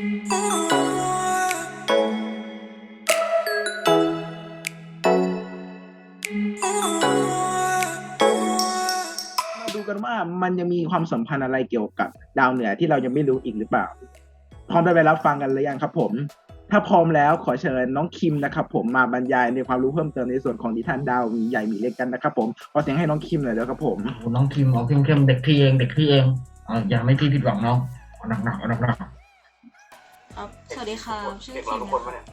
มาดูกันว่ามันยังมีความสัมพันธ์อะไรเกี่ยวกับดาวเหนือที่เรายังไม่รู้อีกหรือเปล่า พร้อมได้ไปรับฟังกันหรือยังครับผม ถ้าพร้อมแล้วขอเชิญน้องคิมนะครับ ผมมาบรรยายในความรู้เพิ่มเติมในส่วนของนิทานดาวมีใหญ่มีเล็กกันนะครับผมขอเสียงให้น้องคิมหน่อยเดี๋ยวครับผมน้องคิมเอาเข้มเข้มๆเด็กพี่เองเด็กพี่เองอ่าอย่าไม่พี่ผิดหวังน้องเอาหนักหนักหนักหนัก วัสดีครับชื่อเด็กคิเรามทุกนะคนคปะรับเนี่ย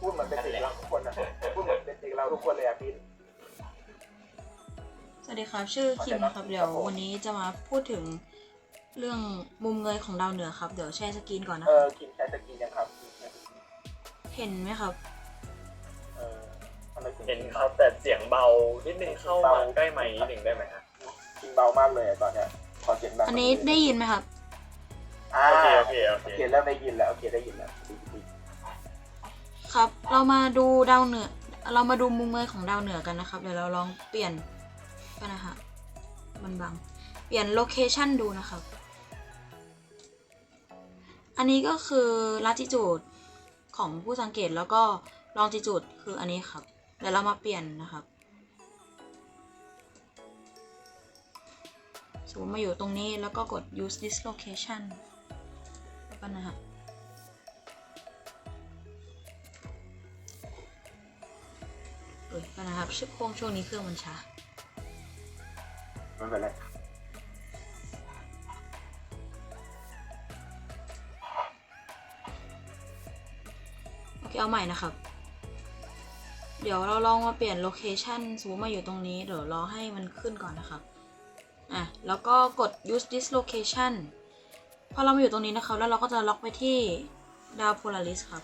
พูดเหมือนเป็นเด็กเราทุกคนนะพูดเหมือนเป็นเด็กเราทุกคนเลยอะพี่สวัสดีครับ ชื่อคิมนะครับ เดี๋ยววันนี้จะมาพูดถึงเรื่องมุมเงยของดาวเหนือครับ เดี๋ยวแชร์สกรีนก่อนนะเอครัอบคิมใช้สกินยังครับ เห็นไหมครับเออทำไมถึงเห็นครับ แต่เสียงเบานิดนึงเข้ามาใกล้ไมค์นิดนึงได้ไหมฮะคิมเบามากเลยอะตอนเนี้ยขอเสียงดังอันนี้ได้ยินไหมครับ อ่าโอเคโอเคโอโอเคเคเริ่มได้ยินแล้วโอเคได้ยินแล้วดีดีครับ เรามาดูดาวเหนือ เรามาดูมุมเงยของดาวเหนือกันนะครับ เดี๋ยวเราลองเปลี่ยนกันนะฮะมันบัง เปลี่ยนโลเคชันดูนะครับ อันนี้ก็คือ latitude ของผู้สังเกตแล้วก็ longitude คืออันนี้ครับ เดี๋ยวเรามาเปลี่ยนนะครับ สมมติมาอยู่ตรงนี้แล้วก็กด use this location แล้ว กันนะฮะเอ้ยกันนะครับช่วงช่วงนี้เครื่องมันช้าไม่เป็นไรโอเคเอาใหม่นะครับ เดี๋ยวเราลองมาเปลี่ยนโลเคชันสมมติมาอยู่ตรงนี้ เดี๋ยวรอให้มันขึ้นก่อนนะครับ อะ แล้วก็กด use this location พอเรามาอยู่ตรงนี้นะครับ แล้วเราก็จะล็อกไปที่ดาวโพลาริสครับ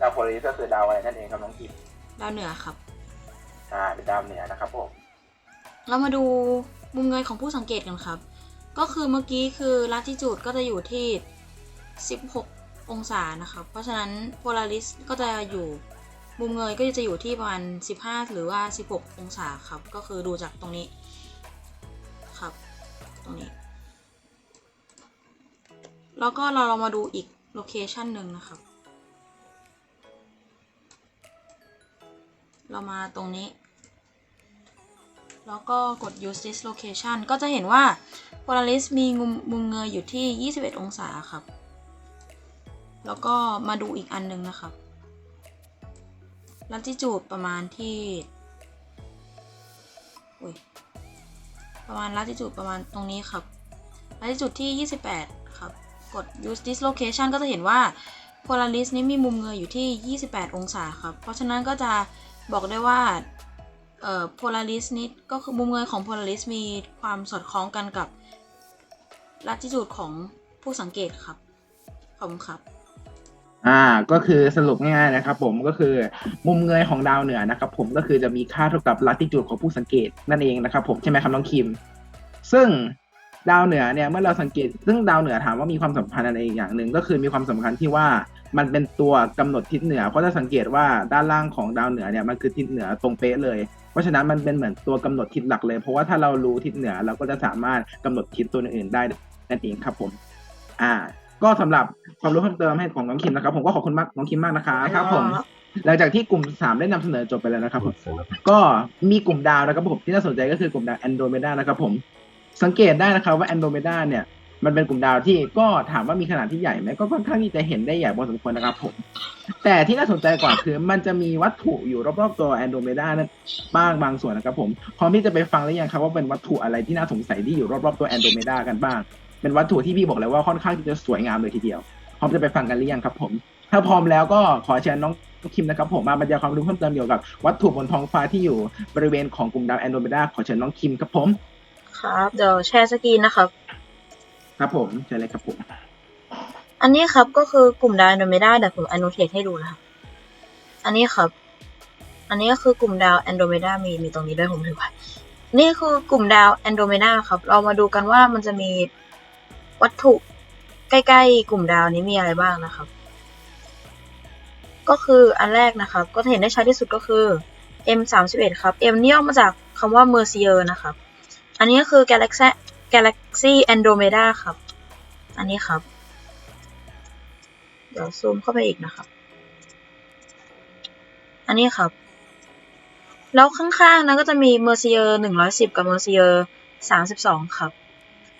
ดาวโพลิสก็คือดาวอะไรนั่นเองครับน้องคิมดาวเหนือครับ อ่าเป็นดาวเหนือนะครับผม เรามาดูมุมเงยของผู้สังเกตกันครับ ก็คือเมื่อกี้คือ latitude ก็จะอยู่ที่ 16 องศานะครับ เพราะฉะนั้น polaris ก็จะอยู่มุมเงยก็จะอยู่ที่ประมาณ 15 หรือว่า 16 องศาครับ ก็คือดูจากตรงนี้ครับต รงนี้ แล้วก็เราลองมาดูอีกโลเคชันหนึ่งนะครับ เรามาตรงนี้ แล้วก็กด use this location ก็จะเห็นว่า Polaris มีมุมมุมเงยอยู่ที่ 21 องศาครับ แล้วก็มาดูอีกอันหนึงนะครับ latitude ประมาณที่อุ้ย ประมาณ latitude ประมาณตรงนี้ครับ latitude ที่ 28 ครับ กด use this location ก็จะเห็นว่า Polaris นี้มีมุมเงยอยู่ที่ 28 องศาครับ เพราะฉะนั้นก็จะบอกได้ว่าเอ่อ Polaris นี้ก็คือมุมเงยของ Polaris มีความสอดคล้องกันกับ latitude ของผู้สังเกตครับ ขอบคุณครับ อ่าก็คือสรุปง่ายๆนะครับผมก็คือมุมเงยของดาวเหนือนะครับผมก็คือจะมีค่าเท่ากับลัติจูดของผู้สังเกตนั่นเองนะครับผมใช่ไหมครับน้องคิม ซึ่งดาวเหนือเนี่ยเมื่อเราสังเกต ซึ่งดาวเหนือถามว่ามีความสัมพันธ์อะไรอีกอย่างหนึ่งก็คือมีความสำคัญที่ว่ามันเป็นตัวกำหนดทิศเหนือเพราะจะสังเกตว่าด้านล่างของดาวเหนือเนี่ยมันคือทิศเหนือตรงเป๊ะเลย เพราะฉะนั้นมันเป็นเหมือนตัวกำหนดทิศหลักเลย เพราะว่าถ้าเรารู้ทิศเหนือเราก็จะสามารถกำหนดทิศตัวอื่นได้นั่นเองครับผม อ่า ก็สำหรับความรู้เพิ่มเติมให้ของน้องคิมนะครับ ผมก็ขอบคุณมากน้องคิมมากนะคะครับผมหลังจากที่กลุ่มสามได้นำเสนอจบไปแล้วนะครับผมก็มีกลุ่มดาวนะครับผมที่น่าสนใจก็คือกลุ่มดาวแอนโดรเมดานะครับผมสังเกตได้นะครับว่าแอนโดรเมดาเนี่ยมันเป็นกลุ่มดาวที่ก็ถามว่ามีขนาดที่ใหญ่ไหมก็ค่อนข้างที่จะเห็นได้ใหญ่พอสมควรนะครับผม แต่ที่น่าสนใจกว่าคือมันจะมีวัตถุอยู่รอบๆตัวแอนโดรเมดานั้นบ้างบางส่วนนะครับผมพร้อมที่จะไปฟังหรือยังครับว่าเป็นวัตถุอะไรที่น่าสงสัยที่อยู่รอบๆตัวแอนโดรเมดากันบ้าง เป็นวัตถุที่พี่บอกเลยว่าค่อนข้างที่จะสวยงามเลยทีเดียวพร้อมจะไปฟังกันหรือยังครับ ผม ถ้าพร้อมแล้วก็ขอเชิญน้องคิมนะครับ ผมมาบรรยายความรู้เพิ่มเติมเกี่ยวกับวัตถุบนท้องฟ้าที่อยู่บริเวณของกลุ่มดาวแอนโดรเมดาขอเชิญน้องคิมครับผมครับเดี๋ยวแชร์สกรีนนะครับ ครับผมเชิญเลยครับผม อันนี้ครับก็คือกลุ่มดาวแอนโดเมดาเดี๋ยวผมอ n น t เท e ให้ดูนะครับอันนี้ครับ อันนี้ก็คือกลุ่มดาวแอนโดเมดามีมีตรงนี้ด้วยผมถือไว้นี่คือกลุ่มดาวแอนโดเมดาครับ เรามาดูกันว่ามันจะมี วัตถุใกล้ๆ กลุ่มดาวนี้มีอะไรบ้างนะครับ ก็คืออันแรกนะครับ ก็จะเห็นได้ชัดที่สุดก็คือ M 3 1ครับ M นี่ย่อมาจากคำว่า Mercier นะครับ อันนี้ก็คือ Galaxy Galaxy Andromeda ครับ อันนี้ครับ เดี๋ยวซูมเข้าไปอีกนะครับ อันนี้ครับ แล้วข้างๆนั้นก็จะมี Mercier 110 กับ Mercier 32 ครับ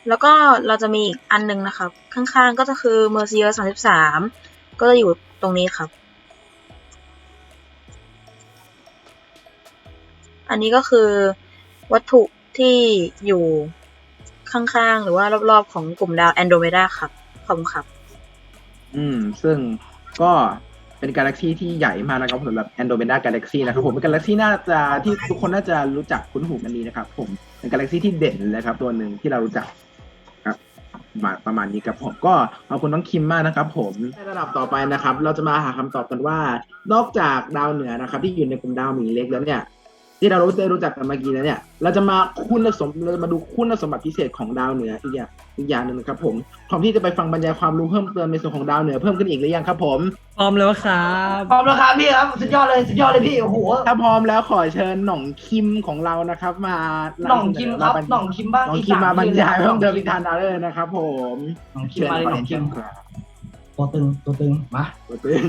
แล้วก็เราจะมีอีกอันหนึงนะครับ ข้างๆก็จะคือ Mercier 33 ก็จะอยู่ตรงนี้ครับ อันนี้ก็คือวัตถุที่อยู่ข้างๆ หรือว่ารอบๆ ของกลุ่มดาว Andromeda ครับขอบคุณครับ อืม ซึ่งก็เป็นกาแล็กซีที่ใหญ่มากนะครับสำหรับ Andromeda Galaxy นะครับผมเป็นกาแล็กซีน่าจะที่ทุกคนน่าจะรู้จักคุ้นหูกันดีนะครับ ผมเป็นกาแล็กซีที่เด่นเลยครับ ตัวหนึ่งที่เรารู้จักครับ มาประมาณนี้ครับผมก็ขอบคุณน้องคิมมากนะครับ ผมในระดับต่อไปนะครับ เราจะมาหาคำตอบกันว่า นอกจากดาวเหนือนะครับ ที่อยู่ในกลุ่มดาวหมีเล็กแล้วเนี่ย ที่เรารู้ได้รู้จักกันเมื่อกี้แล้วเนี่ยเราจะมาคุณสมเราจะมาดูคุณสมบัติพิเศษของดาวเหนืออีกอย่างอีกอย่างหนึ่งนะครับผมพร้อมที่จะไปฟังบรรยายความรู้เพิ่มเติมในส่วนของดาวเหนือเพิ่มขึ้นอีกหรือยังครับผมพร้อมแล้วครับพร้อมแล้วครับพี่ครับสุดยอดเลยสุดยอดเลยพี่โอ้โหถ้าพร้อมแล้วขอเชิญหน่องคิมของเรานะครับ มาหน่องคิมครับาบรรหน่องคิมบ้างหน่องอีกคิมสมาบรรยายชื่อเพิ่มเติมหอีกทานดาวเลยนะครับผมหน่องคิมมาเลยหน่องคิมตัวตึงตัวตึงมาตัวตึง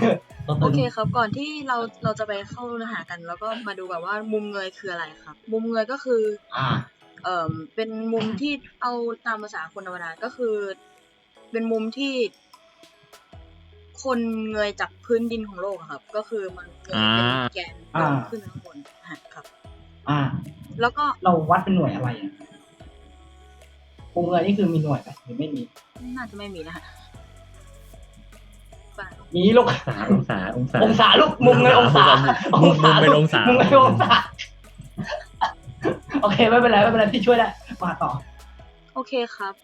ตัว โอตึงเคครับก่อนที่เราเราจะไปเข้าเนื้อหากัน แล้วก็มาดูแบบว่ามุมเงยคืออะไรครับ มุมเงยก็คืออ่าเอ่อเป็นมุมที่เอาตามภาษาคนธรรมดาก็คือ เป็นมุมที่ คนเงยจากพื้นดินของโลกอะครับ ก็คือมันเงยเป็นอ่าแกนอ่า ขึ้นข้างบนอะครับ อ่า แล้วก็เราวัดเป็นหน่วยอะไรอะวงเงินนี่คือมีหน่วยไหมหรือไม่มี น่าจะไม่มีนะฮะ ป่ะมีลูกองศาองศาองศาองศาลูกมุมเงินองศามุมมุมเป็นองศามุมเงินองศาโอเคไม่เป็นไรไม่เป็นไรพี่ช่วยได้มาต่อ โอเคครับ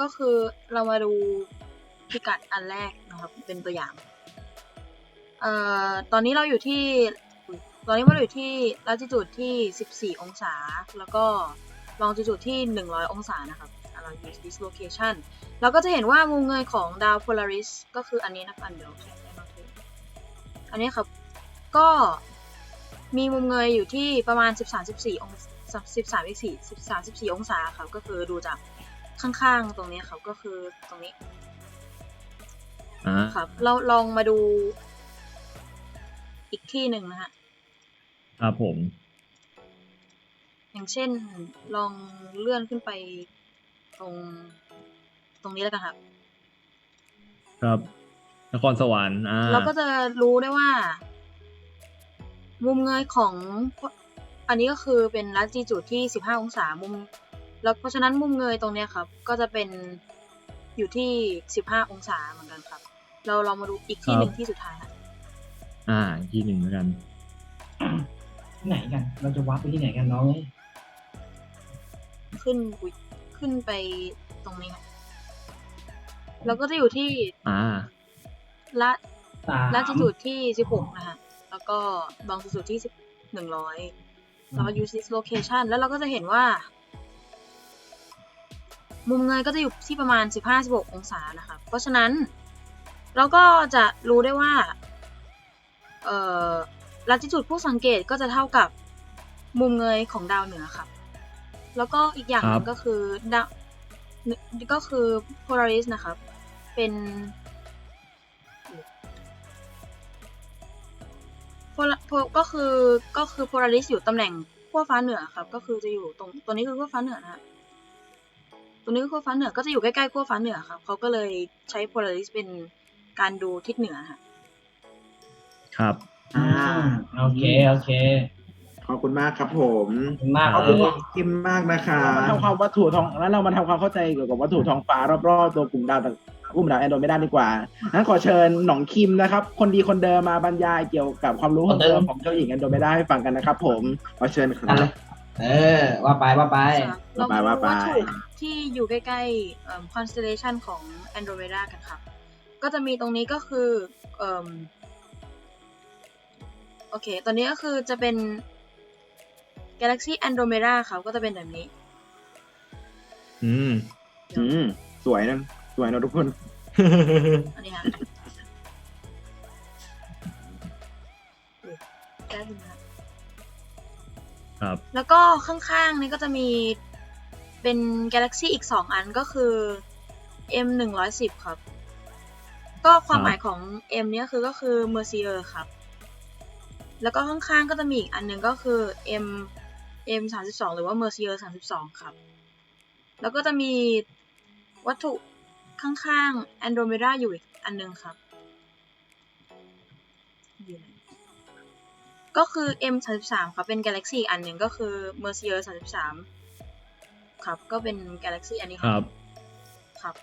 ก็คือเรามาดูพิกัดอันแรกนะครับ เป็นตัวอย่างเอ่อตอนนี้เราอยู่ที่ตอนนี้เราอยู่ที่ latitude ที่ 14 องศา แล้วก็ longitude ที่ 100 องศานะครับ เรา use this location เราก็จะเห็นว่ามุมเงยของดาว Polaris ก็คืออันนี้นะครับอันเดียวแค่ให้เราดูอันนี้ครับ ก็มีมุมเงยอยู่ที่ประมาณ 13-14 องศา13 14 13 14 องศาครับ ก็คือดูจากข้างๆ ตรงนี้ครับ ก็คือตรงนี้อ่าครับ เราลองมาดูอีกที่หนึ่งนะฮะครับผม อย่างเช่นลองเลื่อนขึ้นไป ตรง ตรงนี้แล้วกันครับ ครับ นครสวรรค์อ่าเราก็จะรู้ได้ว่า มุมเงยของ อันนี้ก็คือเป็นลัติจูดที่15องศามุม แล้วเพราะฉะนั้นมุมเงยตรงเนี้ยครับ ก็จะเป็นอยู่ที่15องศาเหมือนกันครับ เราลองมาดูอีกที่หนึ่งที่สุดท้ายค่ะอ่าอีกที่หนึ่งแล้วกัน ที่ไหนกัน เราจะวัดไปที่ไหนกันน้องเอ้ย ขึ้นอุ๊ย ขึ้นไปตรงนี้ค่ะแล้วก็จะอยู่ที่อ่าละสามลัติจูดที่16นะฮะแล้วก็ลองจูดที่10 100แล้วก็ use this location แล้วเราก็จะเห็นว่า มุมเงยก็จะอยู่ที่ประมาณ 15-16 องศานะคะ เพราะฉะนั้น เราก็จะรู้ได้ว่า เอ่อลัติจูดผู้สังเกตก็จะเท่ากับมุมเงยของดาวเหนือครับ แล้วก็อีกอย่างหนึครังบก็คือดาวก็คือ Polaris นะครับ เป็นโพลาโพก็คือก็คือโพลาริสอยู่ตำแหน่งขั้วฟ้าเหนือครับ ก็คือจะอยู่ตรงตัวนี้คือขั้วฟ้าเหนือนะฮะตัวนี้คือขั้วฟ้าเหนือก็จะอยู่ใกล้ๆขั้วฟ้าเหนือครับเขาก็เลยใช้โพลาริสเป็นการดูทิศเหนือฮะครับ อ่า โอเค โอเค ขอบคุณมากครับผมขอบคุณมากคขรัอบบคุณคิมมากนะคะมาทำความวัตถุทองแล้วเรามาทำความเข้าใจเกี่ยวกับวัตถุทองฟ้ารอบๆตัวกลุ่มดาวต่างกลุ่มดาวแอนโดรเมดาดีกว่างั้นขอเชิญหน่องคิมนะครับ คนดีคนเดิมมาบรรยายเกี่ยวกับความรู้เพิ่มเติมของเจ้าหญิงแอนโดรเมดาให้ฟังกันนะครับ ผมขอเชิญคอะไรรับเออ ว่าไปว่าไปครับเราว่ามาไปดูว่าวัตไปถุที่อยู่ใกล้ๆเอ่อ constellation ของ Andromeda กันครับ ก็จะมีตรงนี้ก็คือเอ่มโอเค ตอนนี้ก็คือจะเป็น Galaxy Andromeda ครับก็จะเป็นแบบนี้ อืม อืม สวยนะสวยนะทุกคน อันนี้ฮะอุ๊ยได้ขึ้นมาครับแล้วก็ข้างๆนี่ก็จะมีเป็นกาแล็กซี่อีก 2 อันก็คือ M 1 1 0ครับ ก็ความหมายของ M เนี้ยคือก็คือ Mercier ครับ แล้วก็ข้างๆก็จะมีอีกอันหนึงก็คือ M M 3 2 หรือว่า Mercier 32 ครับ แล้วก็จะมีวัตถุข้างๆ Andromeda อยู่อีกอันหนึงครับอยู่ไหนก็คือ M 3 3 ครับเป็น Galaxy อีกอันหนึ่งก็คือ Mercier 33 ครับ ก็เป็น Galaxy อันนี้ครับ ครับ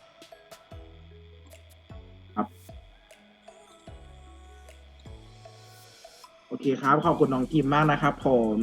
โอเคครับ ขอบคุณน้องกิมมากนะครับผม